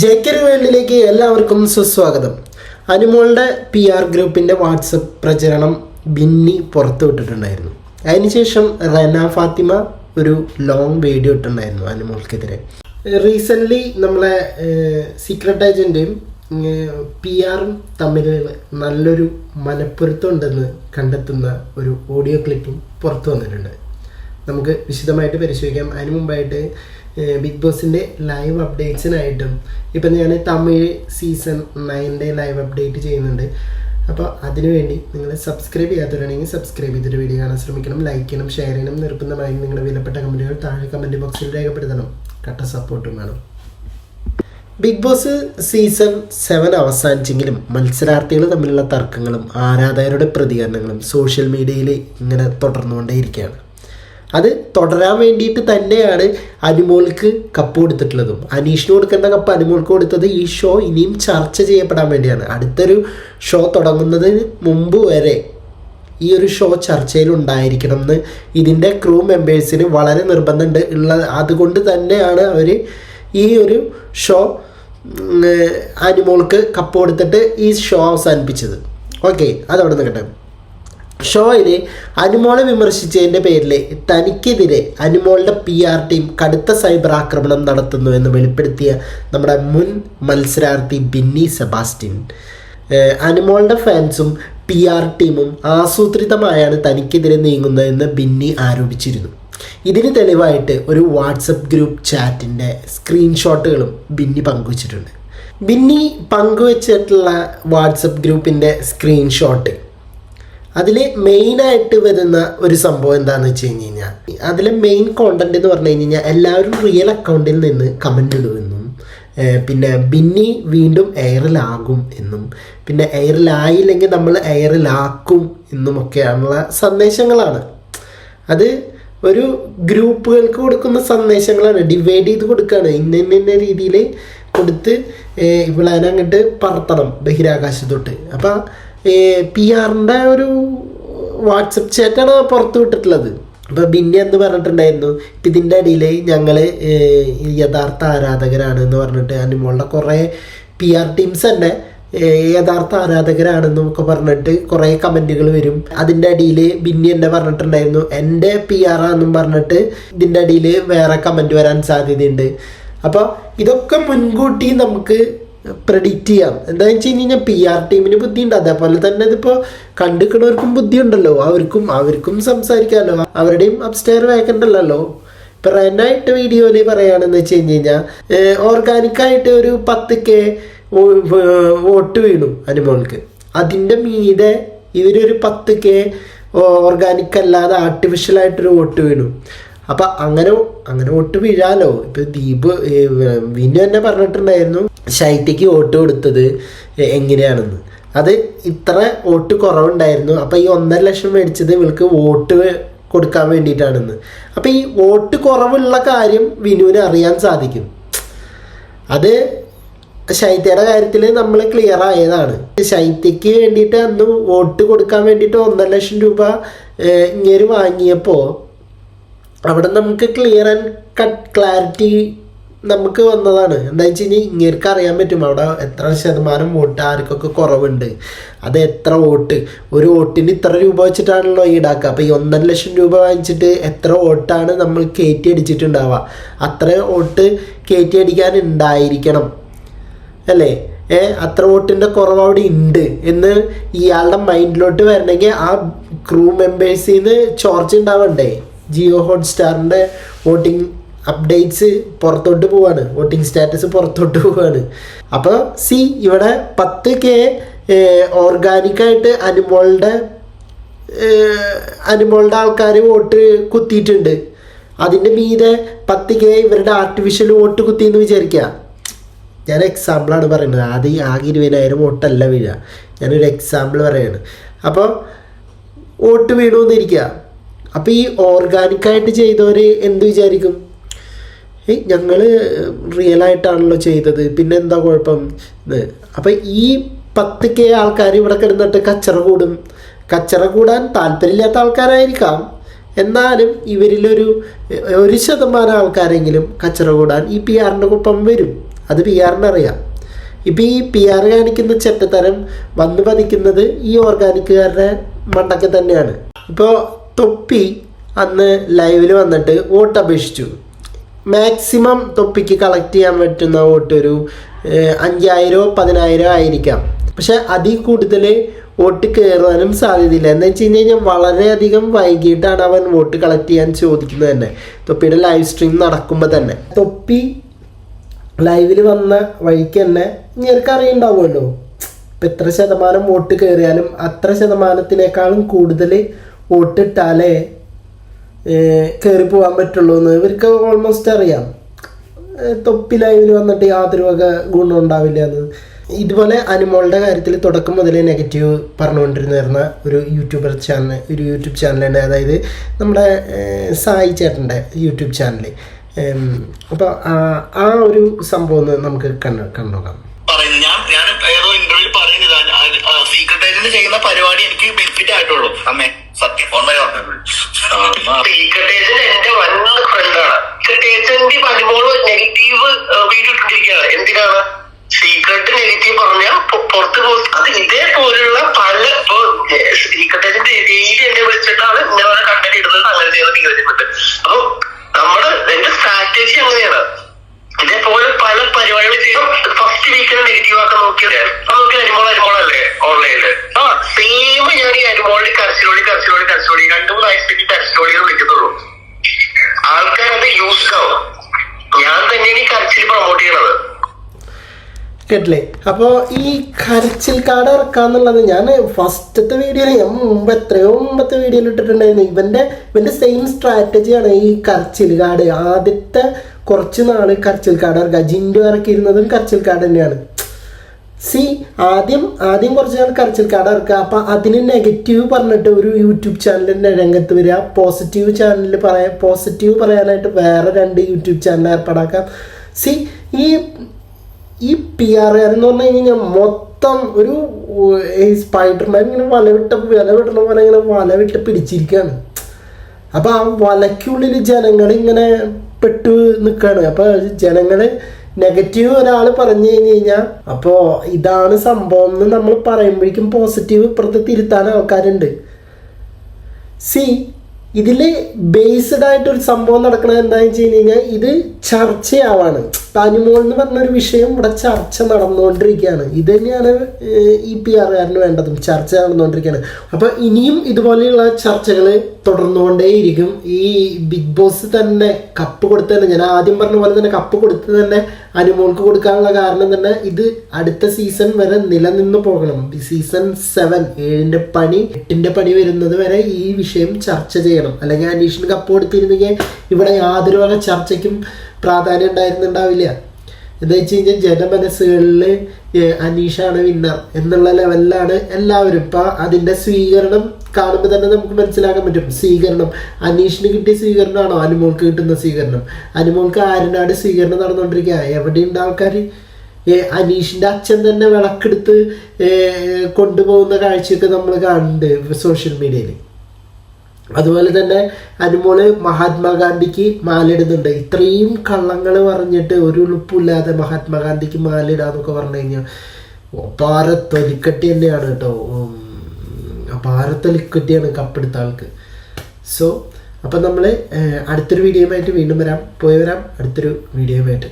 ജേക്കർ വേൾഡിലേക്ക് എല്ലാവർക്കും സുസ്വാഗതം. അനുമോളുടെ പി ആർ ഗ്രൂപ്പിന്റെ വാട്സപ്പ് പ്രചരണം ബിന്നി പുറത്തുവിട്ടിട്ടുണ്ടായിരുന്നു അതിനുശേഷം റന ഫാത്തിമ ഒരു ലോങ് വീഡിയോ ഇട്ടിട്ടുണ്ടായിരുന്നു അനുമോൾക്കെതിരെ. റീസെന്റ്ലി നമ്മളെ സീക്രട്ട് ഏജന്റും പി ആറും തമ്മിൽ നല്ലൊരു മനപ്പൊരുത്തം ഉണ്ടെന്ന് കണ്ടെത്തുന്ന ഒരു ഓഡിയോ ക്ലിപ്പും പുറത്തു വന്നിട്ടുണ്ട്. നമുക്ക് വിശദമായിട്ട് പരിശോധിക്കാം. അതിനു മുമ്പായിട്ട് ബിഗ് ബോസിന്റെ ലൈവ് അപ്ഡേറ്റ്സിനായിട്ടും ഇപ്പം ഞാൻ തമിഴ് സീസൺ നയന്റെ ലൈവ് അപ്ഡേറ്റ് ചെയ്യുന്നുണ്ട്. അപ്പോൾ അതിനുവേണ്ടി നിങ്ങൾ സബ്സ്ക്രൈബ് ചെയ്യാത്തവരാണെങ്കിൽ സബ്സ്ക്രൈബ് ചെയ്തിട്ട് വീഡിയോ കാണാൻ ശ്രമിക്കണം. ലൈക്ക് ചെയ്യണം ഷെയർ ചെയ്യണം നിർബന്ധമായും നിങ്ങളുടെ വിലപ്പെട്ട കമന്റുകൾ താഴെ കമന്റ് ബോക്സിൽ രേഖപ്പെടുത്തണം. കട്ട സപ്പോർട്ടും വേണം. ബിഗ് ബോസ് സീസൺ സെവൻ അവസാനിച്ചെങ്കിലും മത്സരാർത്ഥികൾ തമ്മിലുള്ള തർക്കങ്ങളും ആരാധകരുടെ പ്രതികരണങ്ങളും സോഷ്യൽ മീഡിയയിൽ ഇങ്ങനെ തുടർന്നുകൊണ്ടേയിരിക്കുകയാണ്. അത് തുടരാൻ വേണ്ടിയിട്ട് തന്നെയാണ് അനുമോൾക്ക് കപ്പ് കൊടുത്തിട്ടുള്ളതും. അനീഷിന് കൊടുക്കേണ്ട കപ്പ് അനുമോൾക്ക് കൊടുത്തത് ഈ ഷോ ഇനിയും ചർച്ച ചെയ്യപ്പെടാൻ വേണ്ടിയാണ്. അടുത്തൊരു ഷോ തുടങ്ങുന്നതിന് മുമ്പ് വരെ ഈ ഒരു ഷോ ചർച്ചയിൽ ഉണ്ടായിരിക്കണം എന്ന് ഇതിന്റെ ക്രൂ മെമ്പേഴ്സിന് വളരെ നിർബന്ധമുണ്ട് ഉള്ള അതുകൊണ്ട് തന്നെയാണ് അവർ ഈ ഒരു ഷോ അനുമോൾക്ക് കപ്പ് കൊടുത്തിട്ട് ഈ ഷോ അവസാനിപ്പിച്ചത്. ഓക്കെ അതവിടെ നിൽക്കട്ടെ. ഷോയിൽ അനുമോളെ വിമർശിച്ചതിന്റെ പേരിൽ തനിക്കെതിരെ അനുമോളുടെ പി ആർ ടീം കടുത്ത സൈബർ ആക്രമണം നടത്തുന്നു എന്ന് വെളിപ്പെടുത്തിയ നമ്മുടെ മുൻ മത്സരാർത്ഥി ബിന്നി സെബാസ്റ്റ്യൻ. അനുമോളുടെ ഫാൻസും പി ആർ ടീമും ആസൂത്രിതമായാണ് തനിക്കെതിരെ നീങ്ങുന്നതെന്ന് ബിന്നി ആരോപിച്ചിരുന്നു. ഇതിന് തെളിവായിട്ട് ഒരു വാട്സപ്പ് ഗ്രൂപ്പ് ചാറ്റിന്റെ സ്ക്രീൻഷോട്ടുകളും ബിന്നി പങ്കുവച്ചിട്ടുണ്ട്. ബിന്നി പങ്കുവച്ചിട്ടുള്ള വാട്സപ്പ് ഗ്രൂപ്പിന്റെ സ്ക്രീൻഷോട്ട് അതിൽ മെയിനായിട്ട് വരുന്ന ഒരു സംഭവം എന്താണെന്ന് വെച്ച് കഴിഞ്ഞ് കഴിഞ്ഞാൽ അതിലെ മെയിൻ കോണ്ടന്റ് എന്ന് പറഞ്ഞു കഴിഞ്ഞ് കഴിഞ്ഞാൽ എല്ലാവരും റിയൽ അക്കൗണ്ടിൽ നിന്ന് കമന്റ് ഇടുമെന്നും പിന്നെ ബിന്നി വീണ്ടും എയറിലാകും എന്നും പിന്നെ എയറിലായില്ലെങ്കിൽ നമ്മൾ എയറിലാക്കും എന്നുമൊക്കെയാണുള്ള സന്ദേശങ്ങളാണ്. അത് ഒരു ഗ്രൂപ്പുകൾക്ക് കൊടുക്കുന്ന സന്ദേശങ്ങളാണ്. ഡിവൈഡ് ചെയ്ത് കൊടുക്കുകയാണ് ഇന്ന ഇന്ന രീതിയിൽ കൊടുത്ത് ഇവിടെ അങ്ങോട്ട് പറത്തണം ബഹിരാകാശത്തോട്ട്. അപ്പം പി ആറിന്റെ ഒരു വാട്സപ്പ് ചാറ്റാണ് പുറത്ത് വിട്ടിട്ടുള്ളത്. അപ്പോൾ ബിന്നി എന്ന് പറഞ്ഞിട്ടുണ്ടായിരുന്നു ഇപ്പം ഇതിന്റെ ഇടയിൽ ഞങ്ങൾ യഥാർത്ഥ ആരാധകരാണ് എന്ന് പറഞ്ഞിട്ട് അനുമോളുടെ കുറേ പി ആർ ടീംസ് തന്നെ യഥാർത്ഥ യഥാർത്ഥ ആരാധകരാണെന്നൊക്കെ പറഞ്ഞിട്ട് കുറേ കമന്റുകൾ വരും. അതിന്റെ അടിയിൽ ബിന്നി എന്നെ പറഞ്ഞിട്ടുണ്ടായിരുന്നു എന്റെ പി ആർ ആണെന്നും പറഞ്ഞിട്ട് ഇതിന്റെ അടിയിൽ വേറെ കമന്റ് വരാൻ സാധ്യതയുണ്ട്. അപ്പോൾ ഇതൊക്കെ മുൻകൂട്ടി നമുക്ക് പ്രഡിക്റ്റ് ചെയ്യാം. എന്താണെന്ന് വെച്ച് കഴിഞ്ഞാൽ പി ആർ ടീമിന് ബുദ്ധിയുണ്ട്. അതേപോലെ തന്നെ ഇതിപ്പോൾ കണ്ടിക്കണവർക്കും ബുദ്ധിയുണ്ടല്ലോ. അവർക്കും അവർക്കും സംസാരിക്കാമല്ലോ അവരുടെയും അപ്സ്റ്റെയർ വേക്കണ്ടല്ലോ ഇപ്പം റെനായിട്ട് വീഡിയോയിൽ പറയുകയാണെന്ന് വെച്ച് കഴിഞ്ഞ് കഴിഞ്ഞാൽ ഓർഗാനിക്കായിട്ട് ഒരു പത്ത് കെ വോട്ട് വീണു അനുമോൾക്ക്. അതിന്റെ മീതെ ഇവരൊരു പത്ത് കെ ഓർഗാനിക് അല്ലാതെ ആർട്ടിഫിഷ്യലായിട്ടൊരു വോട്ട് വീണു. അപ്പം അങ്ങനെ അങ്ങനെ വോട്ട് വീഴാലോ? ഇപ്പം ദീപ് വിനു തന്നെ പറഞ്ഞിട്ടുണ്ടായിരുന്നു ശൈത്യക്ക് വോട്ട് കൊടുത്തത് എങ്ങനെയാണെന്ന്. അത് ഇത്ര വോട്ട് കുറവുണ്ടായിരുന്നു. അപ്പം ഈ ഒന്നര ലക്ഷം മേടിച്ചത് ഇവൾക്ക് വോട്ട് കൊടുക്കാൻ വേണ്ടിയിട്ടാണെന്ന്. അപ്പം ഈ വോട്ട് കുറവുള്ള കാര്യം വിനുവിന് അറിയാൻ സാധിക്കും. അത് ശൈത്യയുടെ കാര്യത്തിൽ നമ്മൾ ക്ലിയർ ആയതാണ്. ശൈത്യക്ക് വേണ്ടിയിട്ട് അന്ന് വോട്ട് കൊടുക്കാൻ വേണ്ടിയിട്ട് ഒന്നര ലക്ഷം രൂപ ഇങ്ങനെ വാങ്ങിയപ്പോൾ അവിടെ നമുക്ക് ക്ലിയർ ആൻഡ് കട്ട് ക്ലാരിറ്റി നമുക്ക് വന്നതാണ്. എന്താ വെച്ച് കഴിഞ്ഞാൽ ഇങ്ങേർക്ക് അറിയാൻ പറ്റും അവിടെ എത്ര ശതമാനം വോട്ട് ആർക്കൊക്കെ കുറവുണ്ട്. അത് എത്ര വോട്ട്? ഒരു വോട്ടിന് ഇത്ര രൂപ വെച്ചിട്ടാണല്ലോ ഈടാക്കുക അപ്പോൾ ഈ ഒന്നര ലക്ഷം രൂപ വാങ്ങിച്ചിട്ട് എത്ര വോട്ടാണ് നമ്മൾ കയറ്റി അടിച്ചിട്ടുണ്ടാവുക? അത്ര വോട്ട് കയറ്റി അടിക്കാൻ ഉണ്ടായിരിക്കണം. അല്ലേ? ഏ? അത്ര വോട്ടിന്റെ കുറവ് അവിടെ ഉണ്ട് എന്ന് ഇയാളുടെ മൈൻഡിലോട്ട് വരണമെങ്കിൽ ആ ക്രൂ മെമ്പേഴ്സിൽ നിന്ന് ചോർച്ച ഉണ്ടാവണ്ടേ? ജിയോ ഹോട്ട്സ്റ്റാറിന്റെ വോട്ടിംഗ് അപ്ഡേറ്റ്സ് പുറത്തോട്ട് പോവാണ്. വോട്ടിംഗ് സ്റ്റാറ്റസ് പുറത്തോട്ട് പോവാണ്. അപ്പോൾ സി ഇവിടെ പത്ത് കെ ഓർഗാനിക്കായിട്ട് അനുമോളുടെ അനുമോളുടെ ആൾക്കാർ വോട്ട് കുത്തിയിട്ടുണ്ട്. അതിന്റെ മീതെ പത്ത് കെ ഇവരുടെ ആർട്ടിഫിഷ്യൽ വോട്ട് കുത്തി എന്ന് വിചാരിക്കുക ഞാൻ എക്സാമ്പിളാണ് പറയുന്നത്. ആദ്യം ആകെ ഇരുപതിനായിരം വോട്ടല്ല വീഴുക ഞാനൊരു എക്സാമ്പിൾ പറയാണ്. അപ്പോൾ വോട്ട് വീണു എന്നിരിക്കുക അപ്പോൾ ഈ ഓർഗാനിക്കായിട്ട് ചെയ്തവർ എന്ത് വിചാരിക്കും? ഏയ് ഞങ്ങൾ റിയൽ ആയിട്ടാണല്ലോ ചെയ്തത്. പിന്നെ എന്താ കുഴപ്പം? ഇത് അപ്പം ഈ പത്ത് കെ ആൾക്കാർ ഇവിടെ കിടന്നിട്ട് കച്ചറ കൂടും. കച്ചറ കൂടാൻ താല്പര്യമില്ലാത്ത ആൾക്കാരായിരിക്കാം. എന്നാലും ഇവരിലൊരു ഒരു ശതമാനം ആൾക്കാരെങ്കിലും കച്ചറ കൂടാൻ ഈ പി ആറിന്റെ ഒപ്പം വരും. അത് പി ആറിന് അറിയാം. ഇപ്പം ഈ പി ആർ കാണിക്കുന്ന ചെറ്റത്തരം വന്നു പതിക്കുന്നത് ഈ ഓർഗാനിക്കുകാരുടെ മണ്ടൊക്കെ തന്നെയാണ്. ഇപ്പോൾ തൊപ്പി അന്ന് ലൈവിൽ വന്നിട്ട് വോട്ട് അപേക്ഷിച്ചു. മാക്സിമം തൊപ്പിക്ക് കളക്ട് ചെയ്യാൻ പറ്റുന്ന വോട്ട് ഒരു അഞ്ചായിരമോ പതിനായിരമോ ആയിരിക്കാം. പക്ഷെ അതിൽ കൂടുതൽ വോട്ട് കയറാനും സാധ്യതയില്ല. എന്ന് വെച്ച് കഴിഞ്ഞ് കഴിഞ്ഞാൽ വളരെയധികം വൈകിട്ടാണ് അവൻ വോട്ട് കളക്ട് ചെയ്യാൻ ചോദിക്കുന്നത് തന്നെ. തൊപ്പിയുടെ ലൈവ് സ്ട്രീം നടക്കുമ്പോൾ തന്നെ. തൊപ്പി ലൈവിൽ വന്ന വഴിക്ക് തന്നെ അറിയുണ്ടാവുമല്ലോ. ഇപ്പം എത്ര ശതമാനം വോട്ട് കയറിയാലും അത്ര ശതമാനത്തിനേക്കാളും കൂടുതൽ വോട്ട് ഇട്ടാലേ കയറി പോകാൻ പറ്റുള്ളൂ എന്ന് ഇവർക്ക് ഓൾമോസ്റ്റ് അറിയാം. തൊപ്പിലായി തൊപ്പി ലൈവിൽ വന്നിട്ട് യാതൊരു വക ഗുണം ഉണ്ടാവില്ല എന്ന്. ഇതുപോലെ അനിമോളുടെ കാര്യത്തിൽ തുടക്കം മുതലേ നെഗറ്റീവ് പറഞ്ഞുകൊണ്ടിരുന്നിരുന്ന ഒരു യൂട്യൂബർ ചാനൽ ഒരു യൂട്യൂബ് ചാനലുണ്ട് അതായത് നമ്മുടെ സായി ചേട്ടന്റെ യൂട്യൂബ് ചാനൽ അപ്പോൾ ആ ഒരു സംഭവം നമുക്ക് കണ്ടു പറയുന്നത് ഞാൻ ഞാൻ ഇന്റർവ്യൂ പറയുന്നത് സീക്രട്ട് ഏജന്റ് ചെയ്യുന്ന പരിപാടി എനിക്ക് ബെനിഫിറ്റ് ആയിട്ടുള്ളൂ. അമ്മേ. സത്യം ഫോൺ വരെ സീക്രട്ട് കേട്ടില്ലേ? അപ്പോൾ ഈ കരച്ചിൽ കാർഡ് ഇറക്കാന്നുള്ളത് ഞാൻ ഫസ്റ്റത്തെ വീഡിയോയിൽ ഞാൻ മുമ്പ് എത്രയോ മുമ്പത്തെ വീഡിയോയിൽ ഇട്ടിട്ടുണ്ടായിരുന്നു. ഇവന്റെ ഇവന്റെ സെയിം സ്ട്രാറ്റജിയാണ് ഈ കരച്ചിൽ കാട്. ആദ്യത്തെ കുറച്ച് നാൾ കരച്ചിൽ കാട് ഇറക്കുക. ജിൻഡു ഇറക്കിയിരുന്നതും കരച്ചിൽ കാട് തന്നെയാണ്. സി ആദ്യം ആദ്യം കുറച്ച് നാൾ കരച്ചിൽ കാട് ഇറക്കുക. അപ്പം അതിന് നെഗറ്റീവ് പറഞ്ഞിട്ട് ഒരു യൂട്യൂബ് ചാനലിന്റെ രംഗത്ത് വരിക. പോസിറ്റീവ് ചാനലിൽ പറയാൻ പോസിറ്റീവ് പറയാനായിട്ട് വേറെ രണ്ട് യൂട്യൂബ് ചാനൽ ഏർപ്പാടാക്കാം. സി ഈ ഈ പി ആർ ആർ എന്ന് പറഞ്ഞു കഴിഞ്ഞാൽ മൊത്തം ഒരു ഈ സ്പൈഡർമാൻ ഇങ്ങനെ വലവിട്ട വില വിടണ പോലെ ഇങ്ങനെ വലവിട്ട് പിടിച്ചിരിക്കുകയാണ് അപ്പോൾ ആ വലയ്ക്കുള്ളിൽ ജനങ്ങൾ ഇങ്ങനെ പെട്ടു നിൽക്കുകയാണ് അപ്പോൾ ജനങ്ങൾ നെഗറ്റീവ് ഒരാൾ പറഞ്ഞു കഴിഞ്ഞ് കഴിഞ്ഞാൽ അപ്പോൾ ഇതാണ് സംഭവം എന്ന് നമ്മൾ പറയുമ്പോഴേക്കും പോസിറ്റീവ് ഇപ്പുറത്ത് തിരുത്താൻ ആൾക്കാരുണ്ട്. സി ഇതിൽ ബേസ്ഡ് ആയിട്ടൊരു സംഭവം നടക്കുന്നത് എന്താണെന്ന് വെച്ച് കഴിഞ്ഞ് കഴിഞ്ഞാൽ ഇത് ചർച്ചയാവാണ്. താനിമോൾ എന്ന് പറഞ്ഞൊരു വിഷയം ഇവിടെ ചർച്ച നടന്നുകൊണ്ടിരിക്കുകയാണ്. ഇത് തന്നെയാണ് ഇ പി ആറുകാരന് വേണ്ടതും ചർച്ച നടന്നുകൊണ്ടിരിക്കുകയാണ്. അപ്പോൾ ഇനിയും ഇതുപോലെയുള്ള ചർച്ചകൾ തുടർന്നുകൊണ്ടേയിരിക്കും. ഈ ബിഗ് ബോസ് തന്നെ കപ്പ് കൊടുത്ത് തന്നെ ഞാൻ ആദ്യം പറഞ്ഞ പോലെ തന്നെ കപ്പ് കൊടുത്ത് തന്നെ അനുമോൾക്ക് കൊടുക്കാനുള്ള കാരണം തന്നെ ഇത് അടുത്ത സീസൺ വരെ നിലനിന്ന് പോകണം. സീസൺ സെവൻ ഏഴിന്റെ പണി എട്ടിന്റെ പണി വരുന്നത് വരെ ഈ വിഷയം ചർച്ച ചെയ്യണം. അല്ലെങ്കിൽ അനീഷിന് കപ്പ് കൊടുത്തിരുന്നെങ്കിൽ ഇവിടെ യാതൊരു വക ചർച്ചയ്ക്കും പ്രാധാന്യം ഉണ്ടായിരുന്നുണ്ടാവില്ല. എന്താ വെച്ച് കഴിഞ്ഞാൽ ജനമനസ്സുകളിൽ അനീഷാണ് വിന്നർ എന്നുള്ള ലെവലിലാണ് എല്ലാവരും. ഇപ്പം അതിന്റെ സ്വീകരണം കാണുമ്പോൾ തന്നെ നമുക്ക് മനസ്സിലാക്കാൻ പറ്റും. സ്വീകരണം. അനീഷിന് കിട്ടിയ സ്വീകരണമാണോ? അനുമോൾക്ക് കിട്ടുന്ന സ്വീകരണം. അനുമോൾക്ക് ആരനാട് സ്വീകരണം നടന്നുകൊണ്ടിരിക്കുക. എവിടെയുണ്ട് ആൾക്കാർ അനീഷിന്റെ അച്ഛൻ തന്നെ വിളക്കെടുത്ത് കൊണ്ടുപോകുന്ന കാഴ്ചയൊക്കെ നമ്മൾ കാണുന്നുണ്ട് സോഷ്യൽ മീഡിയയിൽ. അതുപോലെ തന്നെ അനുമോൾ മഹാത്മാഗാന്ധിക്ക് മാലയിടുന്നുണ്ട്. ഇത്രയും കള്ളങ്ങൾ പറഞ്ഞിട്ട് ഒരു ഉളുപ്പില്ലാതെ മഹാത്മാഗാന്ധിക്ക് മാലയിടാന്നൊക്കെ പറഞ്ഞു കഴിഞ്ഞാൽ അപാര തൊലിക്കട്ടി തന്നെയാണ് കേട്ടോ. ഉം, അപാര തൊലിക്കട്ടിയാണ് കപ്പെടുത്ത ആൾക്ക്. സോ അപ്പം നമ്മൾ അടുത്തൊരു വീഡിയോയുമായിട്ട് വീണ്ടും വരാം. പോയി വരാം. അടുത്തൊരു വീഡിയോയുമായിട്ട്